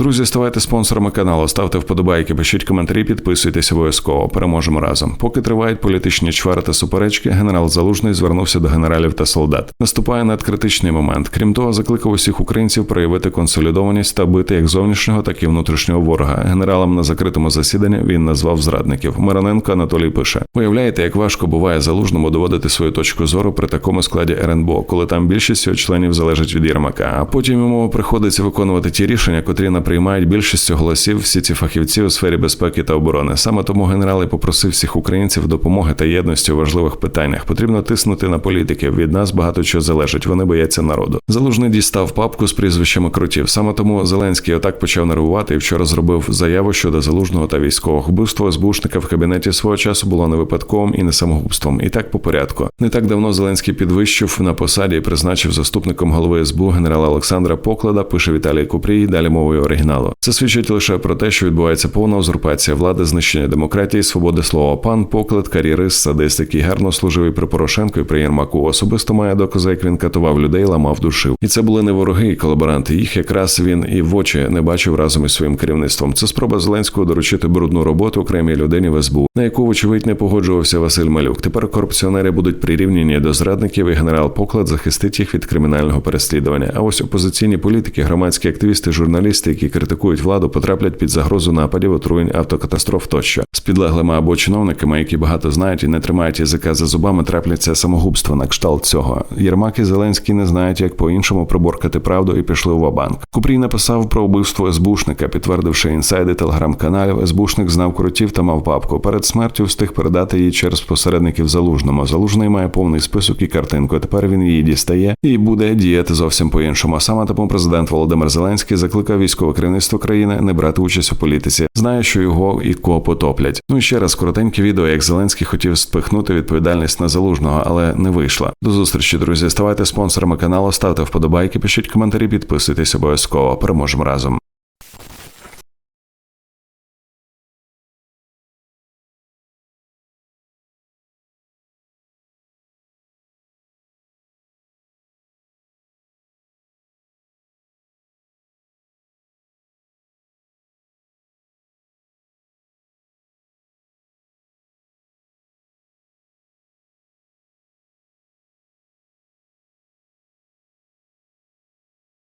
Друзі, ставайте спонсорами каналу, ставте вподобайки, пишіть коментарі, підписуйтесь обов'язково. Переможемо разом. Поки тривають політичні чвари та суперечки, генерал Залужний звернувся до генералів та солдат. Наступає надкритичний момент. Крім того, закликав усіх українців проявити консолідованість та бити як зовнішнього, так і внутрішнього ворога. Генералам на закритому засіданні він назвав зрадників. Мироненко Анатолій пише: Уявляєте, як важко буває залужному доводити свою точку зору при такому складі РНБО, коли там більшість його членів залежить від Єрмака. А потім йому приходиться виконувати ті рішення, котрі наприймають більшістю голосів всі ці фахівці у сфері безпеки та оборони. Саме тому генерал і попросив всіх українців допомоги та єдності у важливих питаннях. Потрібно тиснути на політиків. Від нас багато чого залежить. Вони бояться народу. Залужний дістав папку з прізвищами крутів. Саме тому Зеленський отак почав нервувати і вчора зробив заяву щодо залужного та військового вбивство СБУшника в кабінеті свого часу було не випадковим і не самогубством. І так по порядку. Не так давно Зеленський підвищив на посаді і призначив заступником голови СБУ генерала Олександра Поклада. Пише Віталій Купрій. Далі мовою оригіналу. Це свідчить лише про те, що відбувається повна узурпація влади, знищення демократії, свободи слова. Пан Поклад, кар'єрист, садист, який гарно служив і при Порошенку, і при Єрмаку. Особисто має докази, як він катував людей, ламав душив. І це були не вороги і колаборанти. Їх якраз він і в очі не бачив разом із своїм керівництвом. Це спроба Зеленського доручити брудну роботу окремій людині в СБУ, на яку вочевидь не погоджувався Василь Малюк. Тепер корупціонери будуть прирівняні до зрадників, і генерал Поклад захистить їх від кримінального переслідування. А ось опозиційні політики, громадські активісти, журналісти, які критикують владу, потраплять під загрозу нападів, отруєнь, автокатастроф тощо з підлеглими або чиновниками, які багато знають і не тримають язика за зубами, трапляться самогубство на кшталт цього. Єрмак і Зеленський не знають, як по-іншому приборкати правду і пішли в банк. Купрій написав про вбивство СБУшника, підтвердивши інсайди телеграм-каналів. СБУшник знав крутів та мав папку. Перед смертю встиг передати її через посередників залужному. Залужний має повний список і картинку. Тепер він її дістає і буде діяти зовсім по-іншому. Саме тому президент Володимир Зеленський закликав військове керівництво країни не брати участь у політиці, знає, що його і ко потоплять. Ну і ще раз коротеньке відео, як Зеленський хотів спихнути відповідальність на залужного, але не вийшла. До зустрічі, друзі. Ставайте спонсорами каналу, ставте вподобайки, пишіть коментарі, підписуйтесь обов'язково. Переможемо разом.